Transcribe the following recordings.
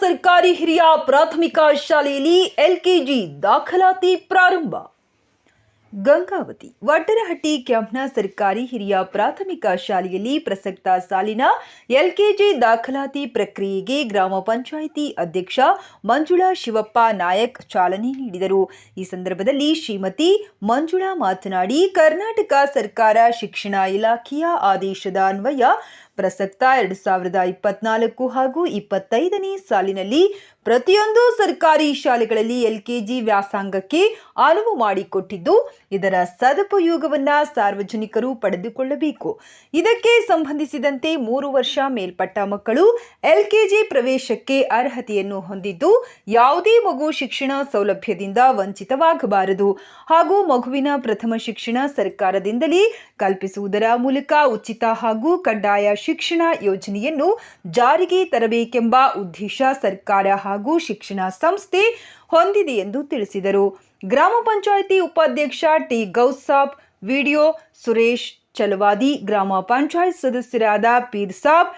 ಸರ್ಕಾರಿ ಹಿರಿಯ ಪ್ರಾಥಮಿಕ ಶಾಲೆಯಲ್ಲಿ ಎಲ್ಕೆಜಿ ದಾಖಲಾತಿ ಪ್ರಾರಂಭ. ಗಂಗಾವತಿ ವಡ್ಡರಹಟ್ಟಿ ಕ್ಯಾಂಪ್ನ ಸರ್ಕಾರಿ ಹಿರಿಯ ಪ್ರಾಥಮಿಕ ಶಾಲೆಯಲ್ಲಿ ಪ್ರಸಕ್ತ ಸಾಲಿನ ಎಲ್ಕೆಜಿ ದಾಖಲಾತಿ ಪ್ರಕ್ರಿಯೆಗೆ ಗ್ರಾಮ ಪಂಚಾಯಿತಿ ಅಧ್ಯಕ್ಷ ಮಂಜುಳಾ ಶಿವಪ್ಪ ನಾಯಕ್ ಚಾಲನೆ ನೀಡಿದರು. ಈ ಸಂದರ್ಭದಲ್ಲಿ ಶ್ರೀಮತಿ ಮಂಜುಳಾ ಮಾತನಾಡಿ, ಕರ್ನಾಟಕ ಸರ್ಕಾರ ಶಿಕ್ಷಣ ಇಲಾಖೆಯ ಆದೇಶದ ಅನ್ವಯ ಪ್ರಸಕ್ತ ಎರಡು ಸಾವಿರದ ಇಪ್ಪತ್ನಾಲ್ಕು ಹಾಗೂ ಇಪ್ಪತ್ತೈದನೇ ಸಾಲಿನಲ್ಲಿ ಪ್ರತಿಯೊಂದು ಸರ್ಕಾರಿ ಶಾಲೆಗಳಲ್ಲಿ ಎಲ್ಕೆಜಿ ವ್ಯಾಸಂಗಕ್ಕೆ ಅನುವು ಮಾಡಿಕೊಟ್ಟಿದ್ದು, ಇದರ ಸದುಪಯೋಗವನ್ನ ಸಾರ್ವಜನಿಕರು ಪಡೆದುಕೊಳ್ಳಬೇಕು. ಇದಕ್ಕೆ ಸಂಬಂಧಿಸಿದಂತೆ ಮೂರು ವರ್ಷ ಮೇಲ್ಪಟ್ಟ ಮಕ್ಕಳು ಎಲ್ಕೆಜಿ ಪ್ರವೇಶಕ್ಕೆ ಅರ್ಹತೆಯನ್ನು ಹೊಂದಿದ್ದು, ಯಾವುದೇ ಮಗು ಶಿಕ್ಷಣ ಸೌಲಭ್ಯದಿಂದ ವಂಚಿತವಾಗಬಾರದು ಹಾಗೂ ಮಗುವಿನ ಪ್ರಥಮ ಶಿಕ್ಷಣ ಸರ್ಕಾರದಿಂದಲೇ ಕಲ್ಪಿಸುವುದರ ಮೂಲಕ ಉಚಿತ ಹಾಗೂ ಕಡ್ಡಾಯ ಶಿಕ್ಷಣ ಯೋಜನೆಯನ್ನು ಜಾರಿಗೆ ತರಬೇಕೆಂಬ ಉದ್ದೇಶ ಸರ್ಕಾರ ಹಾಗೂ ಶಿಕ್ಷಣ ಸಂಸ್ಥೆ ಹೊಂದಿದೆ ಎಂದು ತಿಳಿಸಿದರು. ಗ್ರಾಮ ಪಂಚಾಯಿತಿ ಉಪಾಧ್ಯಕ್ಷ ಟಿ ಗೌಸಾಬ್, ವಿಡಿಯೋ ಸುರೇಶ್ ಚಲವಾದಿ, ಗ್ರಾಮ ಪಂಚಾಯತ್ ಸದಸ್ಯರಾದ ಪೀರ್ ಸಾಬ್,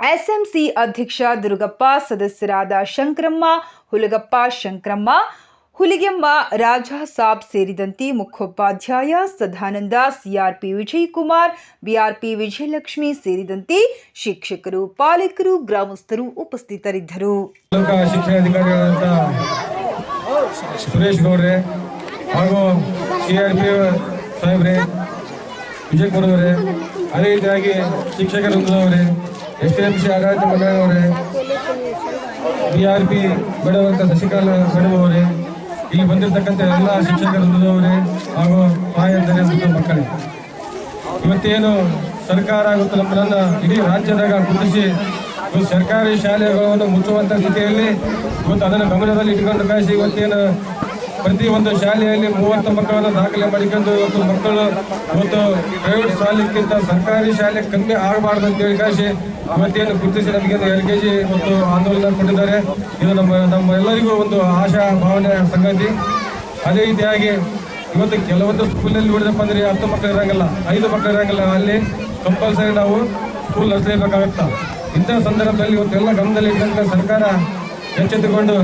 ಎಸ್ಎಂಸಿ ಅಧ್ಯಕ್ಷ ದುರ್ಗಪ್ಪ, ಸದಸ್ಯರಾದ ಶಂಕರಮ್ಮ, ಹುಲಗಪ್ಪ ಶಂಕರಮ್ಮ ಹುಲಿಗೆಮ್ಮ ರಾಜಾ ಸಾಬ್ ಸೇರಿದಂತೆ ಮುಖ್ಯೋಪಾಧ್ಯಾಯ ಸದಾನಂದ ಸಿಆರ್ಪಿ ವಿಜಯಕುಮಾರ್ ಬಿಆರ್ಪಿ ವಿಜಯಲಕ್ಷ್ಮಿ ಸೇರಿದಂತೆ ಶಿಕ್ಷಕರು ಪಾಲಕರು ಗ್ರಾಮಸ್ಥರು ಉಪಸ್ಥಿತರಿದ್ದರು ತಾಲೂಕಾ ಶಿಕ್ಷಣಾಧಿಕಾರಿಗಳಾದಂಥ ಸುರೇಶ್ ಗೌಡ್ರೆ ಹಾಗೂ ಸಿ ಆರ್ ಪಿ ಸಾಹೇಬ್ರೆ ವಿಜಯಕುಮಾರ್ ಅವರೇ ಅದೇ ರೀತಿಯಾಗಿ ಶಿಕ್ಷಕ ವೃಂದದವರೇ ಎಸ್ ಟಿ ಎಂ ಸಿ ಆಡಳಿತ ಮಂಡಳಿಯವರೇ B R P madam Shashikala madam ಅವರೇ ಇಲ್ಲಿ ಬಂದಿರತಕ್ಕಂಥ ಎಲ್ಲ ಶಿಕ್ಷಕರೇ ಹಾಗೂ ತಾಯಂದರೆ ಮಕ್ಕಳಿಗೆ ಮಕ್ಕಳೇ. ಇವತ್ತೇನು ಸರ್ಕಾರ ಆಗುತ್ತೆ ನಮ್ಮನ್ನ ಇಡೀ ರಾಜ್ಯದಾಗ ಇವತ್ತು ಸರ್ಕಾರಿ ಶಾಲೆಗಳನ್ನು ಮುಚ್ಚುವಂತ ಸ್ಥಿತಿಯಲ್ಲಿ ಇವತ್ತು ಅದನ್ನು ಗಮನದಲ್ಲಿ ಇಟ್ಕೊಂಡು ಕಾಯಿಸಿ ಇವತ್ತೇನು ಪ್ರತಿ ಒಂದು ಶಾಲೆಯಲ್ಲಿ ಮೂವತ್ತು ಮಕ್ಕಳನ್ನು ದಾಖಲೆ ಮಾಡಿಕೊಂಡು ಇವತ್ತು ಮಕ್ಕಳು ಇವತ್ತು ಪ್ರೈವೇಟ್ ಶಾಲೆಗಿಂತ ಸರ್ಕಾರಿ ಶಾಲೆ ಕಮ್ಮಿ ಆಗಬಾರ್ದು ಅಂತೇಳಿ ಕಾಶಿ ಅವತ್ತೇನು ಗುರುತಿಸಿ ನಮಗೆ ಎಲ್ ಕೆ ಜಿ ಮತ್ತು ಆಂದೋಲನ ಕೊಟ್ಟಿದ್ದಾರೆ. ಇದು ನಮ್ಮ ನಮ್ಮ ಎಲ್ಲರಿಗೂ ಒಂದು ಆಶಾ ಭಾವನೆ ಸಂಗತಿ. ಅದೇ ರೀತಿಯಾಗಿ ಇವತ್ತು ಕೆಲವೊಂದು ಸ್ಕೂಲಲ್ಲಿ ನೋಡಿದಪ್ಪ ಅಂದರೆ ಹತ್ತು ಮಕ್ಕಳು ಇರೋಂಗಿಲ್ಲ, ಐದು ಮಕ್ಕಳು ಇರೋಂಗಿಲ್ಲ. ಅಲ್ಲಿ ಕಂಪಲ್ಸರಿ ನಾವು ಸ್ಕೂಲ್ ನಡೆಸಲೇಬೇಕಾಗುತ್ತೆ? ಇಂಥ ಸಂದರ್ಭದಲ್ಲಿ ಇವತ್ತೆಲ್ಲ ಗಮನದಲ್ಲಿ ಇದ್ದಂಥ ಸರ್ಕಾರ ಎಚ್ಚೆತ್ತುಕೊಂಡು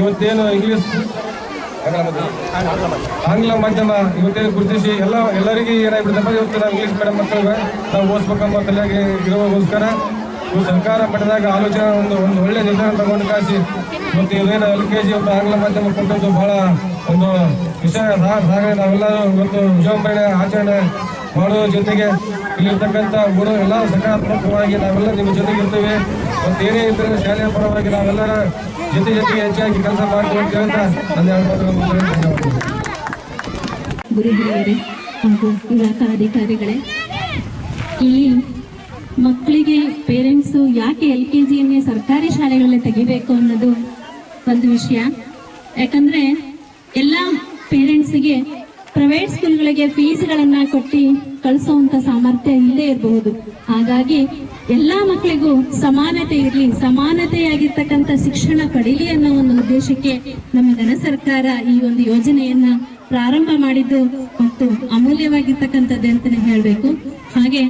ಇವತ್ತೇನು ಇಂಗ್ಲಿಷ್ ಆಂಗ್ಲ ಮಾಧ್ಯಮ, ಇವತ್ತೇನು ಗುರುತಿಸಿ, ಎಲ್ಲ, ಎಲ್ಲರಿಗೂ ಏನಾಗ್ಬಿಡುತ್ತಪ್ಪ ಇವತ್ತು ನಾವು ಇಂಗ್ಲೀಷ್ ಮೀಡಿಯಂ ಮಕ್ಕಳಿಗೆ, ನಾವು ಓದಿಸ್ಬೇಕಂಬ ತಲೆಯಾಗಿ ಇರೋಗೋಸ್ಕರ ಇವು ಸರ್ಕಾರ ಪಡೆದಾಗ ಆಲೋಚನೆ ಒಂದು ಒಂದು ಒಳ್ಳೆ ನಿರ್ಧಾರ ತಗೊಂಡು ಕಾಸಿ. ಮತ್ತು ಇವೇನು ಎಲ್ ಕೆ ಜಿ ಒಂದು ಆಂಗ್ಲ ಮಾಧ್ಯಮ ಕೊಟ್ಟದ್ದು ಬಹಳ ಒಂದು ವಿಷಯ. ಸಾಗ ನಾವೆಲ್ಲರೂ ಇವತ್ತು ವಿಜೃಂಭಣೆ, ಆಚರಣೆ ಮಾಡುವ ಜೊತೆಗೆ ಇಲ್ಲಿರ್ತಕ್ಕಂಥ ಗುರು ಎಲ್ಲ ಸಕಾರಾತ್ಮಕವಾಗಿ ನಾವೆಲ್ಲ ನಿಮ್ಮ ಜೊತೆಗೆ ಇರ್ತೇವೆ ಏನೇ ಇದ್ದರೆ ಶಾಲೆಯ ಪರವಾಗಿ ನಾವೆಲ್ಲರ ಜೊತೆ ಜೊತೆಗೆ ಹೆಚ್ಚಾಗಿ ಕೆಲಸ ಮಾಡ್ತೀವಿ ಅಂತ ಹಾಗೂ ಇಲಾಖಾ ಅಧಿಕಾರಿಗಳೇ ಇಲ್ಲಿ ಮಕ್ಕಳಿಗೆ ಪೇರೆಂಟ್ಸು ಯಾಕೆ ಎಲ್ ಕೆ ಜಿಯನ್ನೇ ಸರ್ಕಾರಿ ಶಾಲೆಗಳಲ್ಲಿ ತೆಗಿಬೇಕು ಅನ್ನೋದು ಒಂದು ವಿಷಯ. ಯಾಕಂದ್ರೆ ಎಲ್ಲ ಪೇರೆಂಟ್ಸಿಗೆ ಪ್ರೈವೇಟ್ ಸ್ಕೂಲ್ಗಳಿಗೆ ಫೀಸ್ಗಳನ್ನ ಕೊಟ್ಟು ಕಳಿಸುವಂತ ಸಾಮರ್ಥ್ಯ ಇಲ್ಲದೆ ಇರಬಹುದು. ಹಾಗಾಗಿ ಎಲ್ಲಾ ಮಕ್ಕಳಿಗೂ ಸಮಾನತೆ ಇರಲಿ, ಸಮಾನತೆಯಾಗಿರ್ತಕ್ಕಂಥ ಶಿಕ್ಷಣ ಪಡೀಲಿ ಅನ್ನೋ ಒಂದು ಉದ್ದೇಶಕ್ಕೆ ನಮ್ಮ ಘನ ಸರ್ಕಾರ ಈ ಒಂದು ಯೋಜನೆಯನ್ನ ಪ್ರಾರಂಭ ಮಾಡಿದ್ದು ಮತ್ತು ಅಮೂಲ್ಯವಾಗಿರ್ತಕ್ಕಂಥದ್ದು ಅಂತಾನೆ ಹೇಳಬೇಕು. ಹಾಗೆ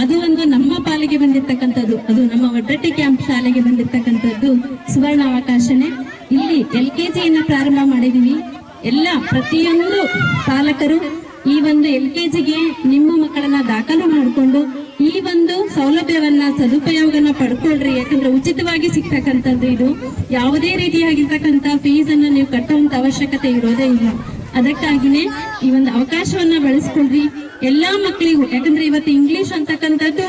ಅದು ಒಂದು ನಮ್ಮ ಪಾಲಿಗೆ ಬಂದಿರ್ತಕ್ಕಂಥದ್ದು, ಅದು ನಮ್ಮ ಒಡ್ಡಟ್ಟಿ ಕ್ಯಾಂಪ್ ಶಾಲೆಗೆ ಬಂದಿರ್ತಕ್ಕಂಥದ್ದು ಸುವರ್ಣ ಅವಕಾಶನೇ ಇಲ್ಲಿ ಎಲ್ ಕೆ ಜಿಯನ್ನು ಪ್ರಾರಂಭ ಮಾಡಿದೀವಿ. ಎಲ್ಲ ಪ್ರತಿಯೊಂದು ಪಾಲಕರು ಈ ಒಂದು ಎಲ್ ಕೆ ಜಿಗೆ ನಿಮ್ಮ ಮಕ್ಕಳನ್ನ ದಾಖಲು ಮಾಡಿಕೊಂಡು ಈ ಒಂದು ಸೌಲಭ್ಯವನ್ನ ಸದುಪಯೋಗನ ಪಡ್ಕೊಳ್ರಿ. ಯಾಕಂದ್ರೆ ಉಚಿತವಾಗಿ ಸಿಗ್ತಕ್ಕಂಥದ್ದು ಇದು. ಯಾವುದೇ ರೀತಿಯಾಗಿರ್ತಕ್ಕಂಥ ಫೀಸ್ ಅನ್ನ ನೀವು ಕಟ್ಟುವಂತ ಅವಶ್ಯಕತೆ ಇರೋದೇ ಇಲ್ಲ. ಅದಕ್ಕಾಗಿನೇ ಈ ಒಂದು ಅವಕಾಶವನ್ನ ಬಳಸ್ಕೊಳ್ರಿ. ಎಲ್ಲಾ ಮಕ್ಕಳಿಗೂ, ಯಾಕಂದ್ರೆ ಇವತ್ತು ಇಂಗ್ಲಿಷ್ ಅಂತಕ್ಕಂಥದ್ದು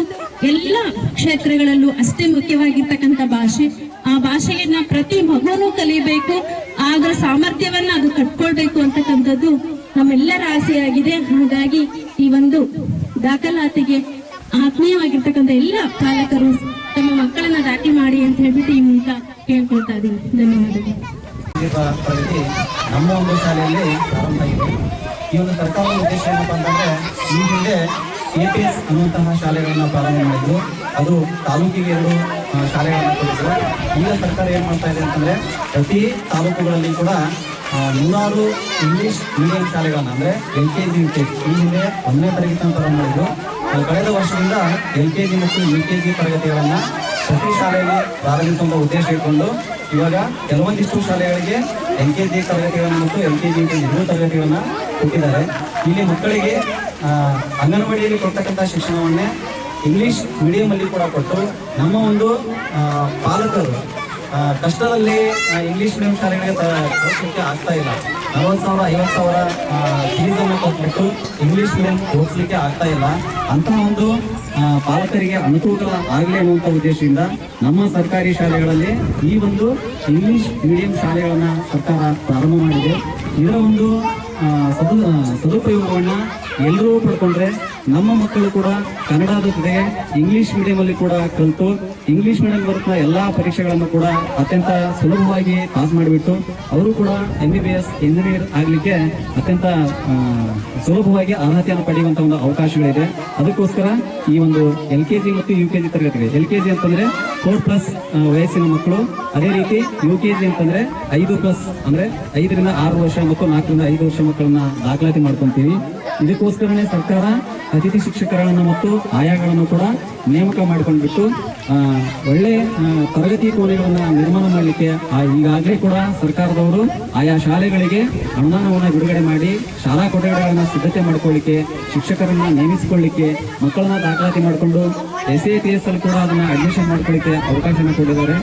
ಎಲ್ಲ ಕ್ಷೇತ್ರಗಳಲ್ಲೂ ಅಷ್ಟೇ ಮುಖ್ಯವಾಗಿರ್ತಕ್ಕಂಥ ಭಾಷೆ. ಆ ಭಾಷೆಯನ್ನ ಪ್ರತಿ ಮಗುನೂ ಕಲಿಬೇಕು. ಅದರ ಸಾಮರ್ಥ್ಯವನ್ನ ಅದು ಕಟ್ಕೊಳ್ಬೇಕು ಅಂತಕ್ಕಂಥದ್ದು ನಮ್ಮೆಲ್ಲರ ಆಸೆಯಾಗಿದೆ. ಹಾಗಾಗಿ ಈ ಒಂದು ದಾಖಲಾತಿಗೆ ಆತ್ಮೀಯವಾಗಿರ್ತಕ್ಕಂಥ ಎಲ್ಲ ಪಾಲಕರು ತಮ್ಮ ಮಕ್ಕಳನ್ನ ದಾಖಲೆ ಮಾಡಿ ಅಂತ ಹೇಳ್ಬಿಟ್ಟು ಈ ಮೂಲಕ ಕೇಳ್ಕೊಳ್ತಾ ಇದ್ದೀನಿ. ಧನ್ಯವಾದಗಳು. ನಮ್ಮ ಒಂದು ಶಾಲೆಯಲ್ಲಿ ಪ್ರಾರಂಭ ಆಗಿದೆ. ಈ ಒಂದು ಸರ್ಕಾರದ ಉದ್ದೇಶ ಏನಪ್ಪ ಅಂತಂದ್ರೆ, ಈ ಹಿಂದೆ ಕೆ ಪಿ ಎಸ್ ಅನ್ನುವಂತಹ ಶಾಲೆಗಳನ್ನ ಪ್ರಾರಂಭ ಮಾಡಿದ್ರು. ಅದು ತಾಲೂಕಿಗೆ ಎರಡು ಶಾಲೆಗಳನ್ನ ಕೊಟ್ಟಿದ್ದಾರೆ. ಈಗ ಸರ್ಕಾರ ಏನು ಮಾಡ್ತಾ ಇದೆ ಅಂತಂದ್ರೆ, ಪ್ರತಿ ತಾಲೂಕುಗಳಲ್ಲಿ ಕೂಡ ನೂರಾರು ಇಂಗ್ಲಿಷ್ ಮೀಡಿಯಂ ಶಾಲೆಗಳನ್ನ, ಅಂದ್ರೆ L K G, U K ಈ ಹಿಂದೆ ಒಂದನೇ ತರಗತಿ ಪ್ರಾರಂಭ ಮಾಡಿದ್ರು ಕಳೆದ ವರ್ಷದಿಂದ ಎಲ್ ಕೆ ಜಿ ಮತ್ತು ಯು ಕೆ ಜಿ ತರಗತಿಗಳನ್ನ ಪ್ರತಿ ಶಾಲೆಯಲ್ಲಿ ಪ್ರಾರಂಭಿಸುವ ಉದ್ದೇಶ ಇಟ್ಕೊಂಡು, ಇವಾಗ ಕೆಲವೊಂದಿಷ್ಟು ಶಾಲೆಗಳಿಗೆ ಎಲ್ ಕೆ ಜಿ ತರಗತಿಗಳನ್ನು ಮತ್ತು ಎಲ್ ಕೆ ಜಿ ಎರಡು ತರಗತಿಗಳನ್ನ ಕೊಟ್ಟಿದ್ದಾರೆ. ಇಲ್ಲಿ ಮಕ್ಕಳಿಗೆ ಅಂಗನವಾಡಿಯಲ್ಲಿ ಕೊಡ್ತಕ್ಕಂಥ ಶಿಕ್ಷಣವನ್ನೇ ಇಂಗ್ಲಿಷ್ ಮೀಡಿಯಂ ಅಲ್ಲಿ ಕೂಡ ಕೊಟ್ಟು ನಮ್ಮ ಒಂದು ಪಾಲಕರು ಕಷ್ಟದಲ್ಲಿ ಇಂಗ್ಲಿಷ್ ಮೀಡಿಯಂ ಶಾಲೆಗಳಿಗೆ ತ- ಕಳಿಸ್ಲಿಕ್ಕೆ ಆಗ್ತಾ ಇಲ್ಲ. ನಲವತ್ತು ಸಾವಿರ, ಐವತ್ತು ಸಾವಿರ ಫೀಸನ್ನು ಕೊಟ್ಬಿಟ್ಟು ಇಂಗ್ಲಿಷ್ ಮೀಡಿಯಂ ಓದಿಸ್ಲಿಕ್ಕೆ ಆಗ್ತಾ ಇಲ್ಲ. ಅಂತಹ ಒಂದು ಪಾಲಕರಿಗೆ ಅನುಕೂಲ ಆಗಲಿ ಅನ್ನುವಂಥ ಉದ್ದೇಶದಿಂದ ನಮ್ಮ ಸರ್ಕಾರಿ ಶಾಲೆಗಳಲ್ಲಿ ಈ ಒಂದು ಇಂಗ್ಲಿಷ್ ಮೀಡಿಯಂ ಶಾಲೆಗಳನ್ನು ಸರ್ಕಾರ ಪ್ರಾರಂಭ ಮಾಡಿದೆ. ಇದರ ಒಂದು ಸದು ಸದುಪಯೋಗವನ್ನ ಎಲ್ಲರೂ ಪಡ್ಕೊಂಡ್ರೆ ನಮ್ಮ ಮಕ್ಕಳು ಕೂಡ ಕನ್ನಡದ ಜೊತೆಗೆ ಇಂಗ್ಲಿಷ್ ಮೀಡಿಯಂ ಅಲ್ಲಿ ಕೂಡ ಕಲಿತು ಇಂಗ್ಲಿಷ್ ಮೀಡಿಯಂ ಬರುತ್ತಾ ಎಲ್ಲಾ ಪರೀಕ್ಷೆಗಳನ್ನು ಕೂಡ ಅತ್ಯಂತ ಸುಲಭವಾಗಿ ಪಾಸ್ ಮಾಡಿಬಿಟ್ಟು, ಅವರು ಕೂಡ M B B S engineer ಆಗಲಿಕ್ಕೆ ಅತ್ಯಂತ ಸುಲಭವಾಗಿ ಅರ್ಹತೆಯನ್ನು ಪಡೆಯುವಂತ ಒಂದು ಅವಕಾಶಗಳಿದೆ ಅದಕ್ಕೋಸ್ಕರ ಈ ಒಂದು ಎಲ್ ಕೆ ಜಿ ಮತ್ತು ಯು ಕೆ ಜಿ ತರಗತಿಗೆ ಎಲ್ ಕೆ ಜಿ ಅಂತಂದ್ರೆ ಫೋರ್ ಪ್ಲಸ್ ವಯಸ್ಸಿನ ಮಕ್ಕಳು, ಅದೇ ರೀತಿ ಯು ಕೆ ಜಿ ಅಂತಂದ್ರೆ ಐದು ಪ್ಲಸ್ ಅಂದ್ರೆ ಐದರಿಂದ ಆರು ವರ್ಷ ಮತ್ತು ನಾಲ್ಕರಿಂದ ಐದು ವರ್ಷ ಮಕ್ಕಳನ್ನ ದಾಖಲಾತಿ ಮಾಡ್ಕೊಂತೀವಿ. ಇದಕ್ಕೋಸ್ಕರನೇ ಸರ್ಕಾರ ಅತಿಥಿ ಶಿಕ್ಷಕರನ್ನು ಮತ್ತು ಆಯಾಗಳನ್ನು ಕೂಡ ನೇಮಕ ಮಾಡಿಕೊಂಡ್ಬಿಟ್ಟು ಒಳ್ಳೆ ತರಗತಿ ಕೋಣೆಗಳನ್ನು ನಿರ್ಮಾಣ ಮಾಡಲಿಕ್ಕೆ ಈಗಾಗಲೇ ಕೂಡ ಸರ್ಕಾರದವರು ಆಯಾ ಶಾಲೆಗಳಿಗೆ ಅನುದಾನವನ್ನು ಬಿಡುಗಡೆ ಮಾಡಿ, ಶಾಲಾ ಕೊಠಡಿಗಳನ್ನು ಸಿದ್ಧತೆ ಮಾಡಿಕೊಳ್ಳಿಕ್ಕೆ, ಶಿಕ್ಷಕರನ್ನ ನೇಮಿಸಿಕೊಳ್ಳಿಕ್ಕೆ, ಮಕ್ಕಳನ್ನ ದಾಖಲಾತಿ ಮಾಡಿಕೊಂಡು ಎಸ್ ಎ ಪಿ ಎಸ್ ಅಲ್ಲಿ ಕೂಡ ಅದನ್ನ ಅಡ್ಮಿಷನ್ ಮಾಡ್ಕೊಳ್ಳಿಕ್ಕೆ ಅವಕಾಶನ ಕೊಟ್ಟಿದ್ದಾರೆ.